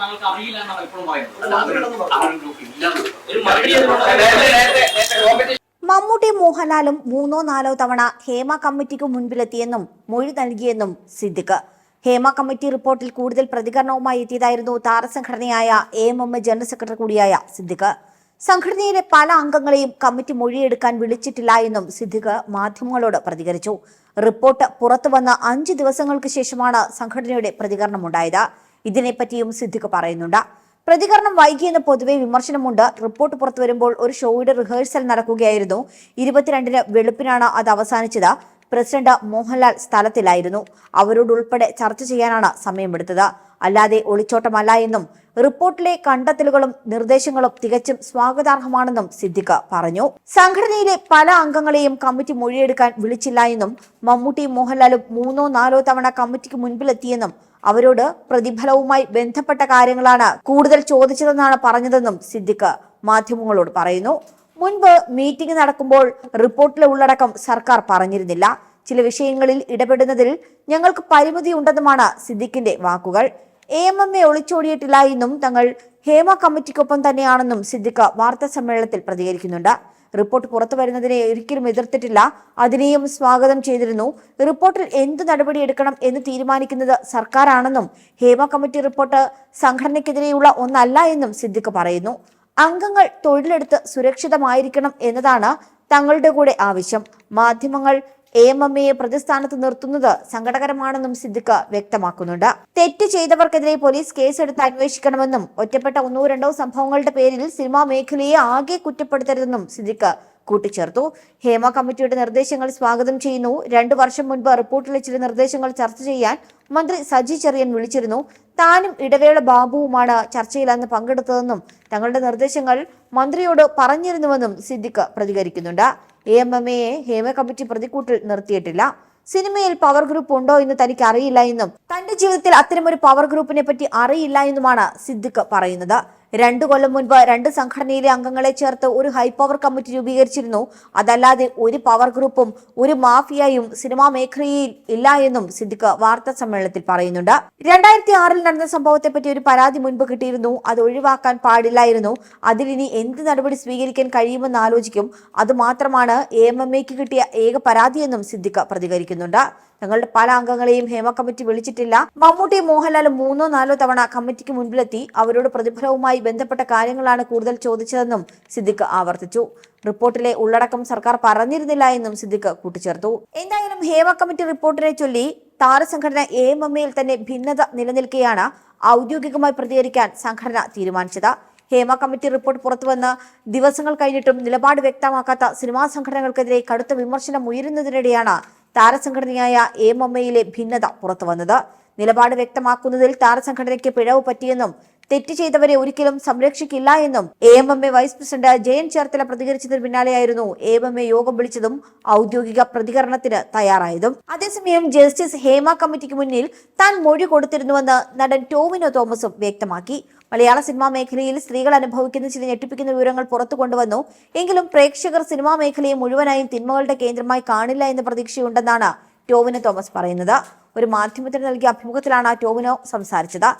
താങ്കൾക്ക് അറിയില്ല എന്നാണ് എപ്പോഴും പറയുന്നത് മമ്മൂട്ടി മോഹൻലാലും മൂന്നോ നാലോ തവണ ഹേമ കമ്മിറ്റിക്ക് മുൻപിലെത്തിയെന്നും മൊഴി നൽകിയെന്നും സിദ്ദിഖ്. ഹേമ കമ്മിറ്റി റിപ്പോർട്ടിൽ കൂടുതൽ പ്രതികരണവുമായി എത്തിയതായിരുന്നു താരസംഘടനയായ A M M general secretary കൂടിയായ സിദ്ദിഖ്. സംഘടനയിലെ പല അംഗങ്ങളെയും കമ്മിറ്റി മൊഴിയെടുക്കാൻ വിളിച്ചിട്ടില്ല എന്നും സിദ്ദിഖ് മാധ്യമങ്ങളോട് പ്രതികരിച്ചു. റിപ്പോർട്ട് പുറത്തുവന്ന അഞ്ച് ദിവസങ്ങൾക്ക് ശേഷമാണ് സംഘടനയുടെ പ്രതികരണമുണ്ടായത്. ഇതിനെപ്പറ്റിയും സിദ്ദിഖ് പറയുന്നുണ്ട്. പ്രതികരണം വൈകിയെന്ന് പൊതുവെ വിമർശനമുണ്ട്. റിപ്പോർട്ട് പുറത്തു വരുമ്പോൾ ഒരു ഷോയുടെ റിഹേഴ്സൽ നടക്കുകയായിരുന്നു. ഇരുപത്തിരണ്ടിന് വെളുപ്പിനാണ് അത് അവസാനിച്ചത്. പ്രസിഡന്റ് മോഹൻലാൽ സ്ഥലത്തിലായിരുന്നു. അവരോടുൾപ്പെടെ ചർച്ച ചെയ്യാനാണ് സമയമെടുത്തത്. അല്ലാതെ ഒളിച്ചോട്ടമല്ല എന്നും റിപ്പോർട്ടിലെ കണ്ടെത്തലുകളും നിർദ്ദേശങ്ങളും തികച്ചും സ്വാഗതാർഹമാണെന്നും സിദ്ദിഖ് പറഞ്ഞു. സംഘടനയിലെ പല അംഗങ്ങളെയും കമ്മിറ്റി മൊഴിയെടുക്കാൻ വിളിച്ചില്ല എന്നും മമ്മൂട്ടി മോഹൻലാലും മൂന്നോ നാലോ തവണ കമ്മിറ്റിക്ക് മുൻപിലെത്തിയെന്നും അവരോട് പ്രതിഫലവുമായി ബന്ധപ്പെട്ട കാര്യങ്ങളാണ് കൂടുതൽ ചോദിച്ചതെന്നാണ് പറഞ്ഞതെന്നും സിദ്ദിഖ് മാധ്യമങ്ങളോട് പറയുന്നു. മുൻപ് മീറ്റിംഗ് നടക്കുമ്പോൾ റിപ്പോർട്ടിലെ ഉള്ളടക്കം സർക്കാർ പറഞ്ഞിരുന്നില്ല. ചില വിഷയങ്ങളിൽ ഇടപെടുന്നതിൽ ഞങ്ങൾക്ക് പരിമിതി ഉണ്ടെന്നുമാണ് സിദ്ദിഖിന്റെ വാക്കുകൾ. എ എം എം എ ഒളിച്ചോടിയിട്ടില്ല എന്നും തങ്ങൾ ഹേമ കമ്മിറ്റിക്കൊപ്പം തന്നെയാണെന്നും സിദ്ദിഖ് വാർത്താ സമ്മേളനത്തിൽ പ്രതികരിക്കുന്നുണ്ട്. റിപ്പോർട്ട് പുറത്തു വരുന്നതിനെ ഒരിക്കലും എതിർത്തിട്ടില്ല. അതിനെയും സ്വാഗതം ചെയ്തിരുന്നു. റിപ്പോർട്ടിൽ എന്ത് നടപടിയെടുക്കണം എന്ന് തീരുമാനിക്കുന്നത് സർക്കാരാണെന്നും ഹേമ കമ്മിറ്റി റിപ്പോർട്ട് സംഘടനയ്ക്കെതിരെയുള്ള ഒന്നല്ല എന്നും സിദ്ദിഖ് പറയുന്നു. അംഗങ്ങൾ തൊഴിലെടുത്ത് സുരക്ഷിതമായിരിക്കണം എന്നതാണ് തങ്ങളുടെ കൂടെ ആവശ്യം. മാധ്യമങ്ങൾ എ എം എം എയെ പ്രതിസ്ഥാനത്ത് നിർത്തുന്നത് സങ്കടകരമാണെന്നും സിദ്ദിഖ് വ്യക്തമാക്കുന്നുണ്ട്. തെറ്റ് ചെയ്തവർക്കെതിരെ പോലീസ് കേസെടുത്ത് അന്വേഷിക്കണമെന്നും ഒറ്റപ്പെട്ട ഒന്നോ രണ്ടോ സംഭവങ്ങളുടെ പേരിൽ സിനിമാ മേഖലയെ ആകെ കുറ്റപ്പെടുത്തരുതെന്നും സിദ്ദിഖ് കൂട്ടിച്ചേർത്തു. ഹേമ കമ്മിറ്റിയുടെ നിർദ്ദേശങ്ങൾ സ്വാഗതം ചെയ്യുന്നു. രണ്ടു വർഷം മുൻപ് റിപ്പോർട്ടിലെ ചില നിർദ്ദേശങ്ങൾ ചർച്ച ചെയ്യാൻ മന്ത്രി സജി ചെറിയൻ വിളിച്ചിരുന്നു. താനും ഇടവേള ബാബുവുമാണ് ചർച്ചയിൽ അന്ന് പങ്കെടുത്തതെന്നും തങ്ങളുടെ നിർദ്ദേശങ്ങൾ മന്ത്രിയോട് പറഞ്ഞിരുന്നുവെന്നും സിദ്ദിഖ് പ്രതികരിക്കുന്നുണ്ട്. എ എം എം എയെ ഹേമ കമ്മിറ്റി പ്രതിക്കൂട്ടിൽ നിർത്തിയിട്ടില്ല. സിനിമയിൽ പവർ ഗ്രൂപ്പ് ഉണ്ടോ എന്ന് തനിക്ക് അറിയില്ല എന്നും തന്റെ ജീവിതത്തിൽ അത്തരമൊരു പവർ ഗ്രൂപ്പിനെ പറ്റി അറിയില്ല എന്നുമാണ് സിദ്ദിഖ് പറയുന്നത്. രണ്ടു കൊല്ലം മുൻപ് രണ്ട് സംഘടനയിലെ അംഗങ്ങളെ ചേർത്ത് ഒരു ഹൈ പവർ കമ്മിറ്റി രൂപീകരിച്ചിരുന്നു. അതല്ലാതെ ഒരു പവർ ഗ്രൂപ്പും ഒരു മാഫിയയും സിനിമാ മേഖലയിൽ ഇല്ല എന്നും സിദ്ദിഖ് വാർത്താ സമ്മേളനത്തിൽ പറയുന്നുണ്ട്. രണ്ടായിരത്തി ആറിൽ നടന്ന സംഭവത്തെപ്പറ്റി ഒരു പരാതി മുൻപ് കിട്ടിയിരുന്നു. അത് ഒഴിവാക്കാൻ പാടില്ലായിരുന്നു. അതിലിനി എന്ത് നടപടി സ്വീകരിക്കാൻ കഴിയുമെന്ന് ആലോചിക്കും. അത് മാത്രമാണ് എ എം എം എക്ക് കിട്ടിയ ഏക പരാതിയെന്നും സിദ്ദിഖ് പ്രതികരിക്കുന്നുണ്ട്. തങ്ങളുടെ പല അംഗങ്ങളെയും ഹേമ കമ്മിറ്റി വിളിച്ചിട്ടില്ല. മമ്മൂട്ടി മോഹൻലാൽ മൂന്നോ നാലോ തവണ കമ്മിറ്റിക്ക് മുൻപിലെത്തി അവരോട് പ്രതിഫലവുമായി ബന്ധപ്പെട്ട കാര്യങ്ങളാണ് കൂടുതൽ ചോദിച്ചതെന്നും സിദ്ദിഖ് ആവർത്തിച്ചു. റിപ്പോർട്ടിലെ ഉള്ളടക്കം സർക്കാർ പറഞ്ഞിരുന്നില്ല എന്നും സിദ്ദിഖ് കൂട്ടിച്ചേർത്തു. എന്തായാലും ഹേമ കമ്മിറ്റി റിപ്പോർട്ടിനെ ചൊല്ലി താരസംഘടന എ എം എം എയിൽ തന്നെ ഭിന്നത നിലനിൽക്കെയാണ് ഔദ്യോഗികമായി പ്രതികരിക്കാൻ സംഘടന തീരുമാനിച്ചത്. ഹേമ കമ്മിറ്റി റിപ്പോർട്ട് പുറത്തുവന്ന് ദിവസങ്ങൾ കഴിഞ്ഞിട്ടും നിലപാട് വ്യക്തമാക്കാത്ത സിനിമാ സംഘടനകൾക്കെതിരെ കടുത്ത വിമർശനം ഉയരുന്നതിനിടെയാണ് താരസംഘടനയായ എ എം എം എയിലെ ഭിന്നത പുറത്തുവന്നത്. നിലപാട് വ്യക്തമാക്കുന്നതിൽ താരസംഘടനയ്ക്ക് പിഴവ് പറ്റിയെന്നും തെറ്റ് ചെയ്തവരെ ഒരിക്കലും സംരക്ഷിക്കില്ല എന്നും A M M A vice president Jayan Cherthala പ്രതികരിച്ചതിന് പിന്നാലെയായിരുന്നു എ എം എം എ യോഗം വിളിച്ചതും ഔദ്യോഗിക പ്രതികരണത്തിന് തയ്യാറായതും. അതേസമയം ജസ്റ്റിസ് ഹേമ കമ്മിറ്റിക്ക് മുന്നിൽ താൻ മൊഴി കൊടുത്തിരുന്നുവെന്ന് നടൻ ടോവിനോ തോമസും വ്യക്തമാക്കി. മലയാള സിനിമാ മേഖലയിൽ സ്ത്രീകൾ അനുഭവിക്കുന്ന ചില ഞെട്ടിപ്പിക്കുന്ന വിവരങ്ങൾ പുറത്തു കൊണ്ടുവന്നു. എങ്കിലും പ്രേക്ഷകർ സിനിമാ മേഖലയെ മുഴുവനായും തിന്മകളുടെ കേന്ദ്രമായി കാണില്ല എന്ന പ്രതീക്ഷയുണ്ടെന്നാണ് ടോവിനോ തോമസ് പറയുന്നത്. ഒരു മാധ്യമത്തിന് നൽകിയ അഭിമുഖത്തിലാണ് ടോവിനോ സംസാരിച്ചത്.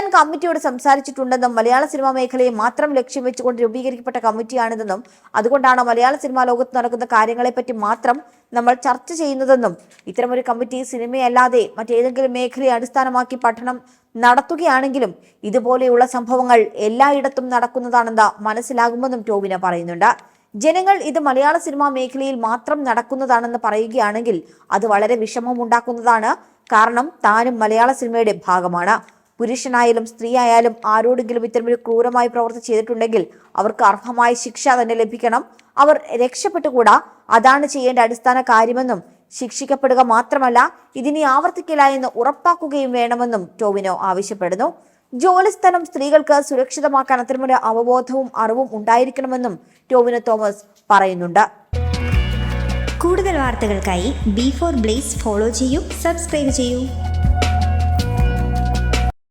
താൻ കമ്മിറ്റിയോട് സംസാരിച്ചിട്ടുണ്ടെന്നും മലയാള സിനിമാ മേഖലയെ മാത്രം ലക്ഷ്യം വെച്ചുകൊണ്ട് രൂപീകരിക്കപ്പെട്ട കമ്മിറ്റിയാണിതെന്നും അതുകൊണ്ടാണ് മലയാള സിനിമാ ലോകത്ത് നടക്കുന്ന കാര്യങ്ങളെപ്പറ്റി മാത്രം നമ്മൾ ചർച്ച ചെയ്യുന്നതെന്നും ഇത്തരമൊരു കമ്മിറ്റി സിനിമയല്ലാതെ മറ്റേതെങ്കിലും മേഖലയെ അടിസ്ഥാനമാക്കി പഠനം നടത്തുകയാണെങ്കിലും ഇതുപോലെയുള്ള സംഭവങ്ങൾ എല്ലായിടത്തും നടക്കുന്നതാണെന്ന് മനസ്സിലാകുമെന്നും ടോവിന പറയുന്നുണ്ട്. ജനങ്ങൾ ഇത് മലയാള സിനിമാ മേഖലയിൽ മാത്രം നടക്കുന്നതാണെന്ന് പറയുകയാണെങ്കിൽ അത് വളരെ വിഷമമുണ്ടാക്കുന്നതാണ്. കാരണം താനും മലയാള സിനിമയുടെ ഭാഗമാണ്. പുരുഷനായാലും സ്ത്രീ ആയാലും ആരോടെങ്കിലും ഇത്തരമൊരു ക്രൂരമായി പ്രവർത്തി ചെയ്തിട്ടുണ്ടെങ്കിൽ അവർക്ക് അർഹമായ ശിക്ഷ തന്നെ ലഭിക്കണം. അവർ രക്ഷപ്പെട്ടുകൂടാ. അതാണ് ചെയ്യേണ്ട അടിസ്ഥാന കാര്യമെന്നും ശിക്ഷിക്കപ്പെടുക മാത്രമല്ല ഇതിനി ആവർത്തിക്കില്ല എന്ന് ഉറപ്പാക്കുകയും വേണമെന്നും ടോവിനോ ആവശ്യപ്പെടുന്നു. ജോലിസ്ഥലം സ്ത്രീകൾക്ക് സുരക്ഷിതമാക്കാൻ അത്തരമൊരു അവബോധവും അറിവും ഉണ്ടായിരിക്കണമെന്നും ടോവിനോ തോമസ് പറയുന്നുണ്ട്. കൂടുതൽ വാർത്തകൾക്കായി ബി ഫോർ ബ്ലേസ് ഫോളോ ചെയ്യൂ സബ്സ്ക്രൈബ് ചെയ്യൂ.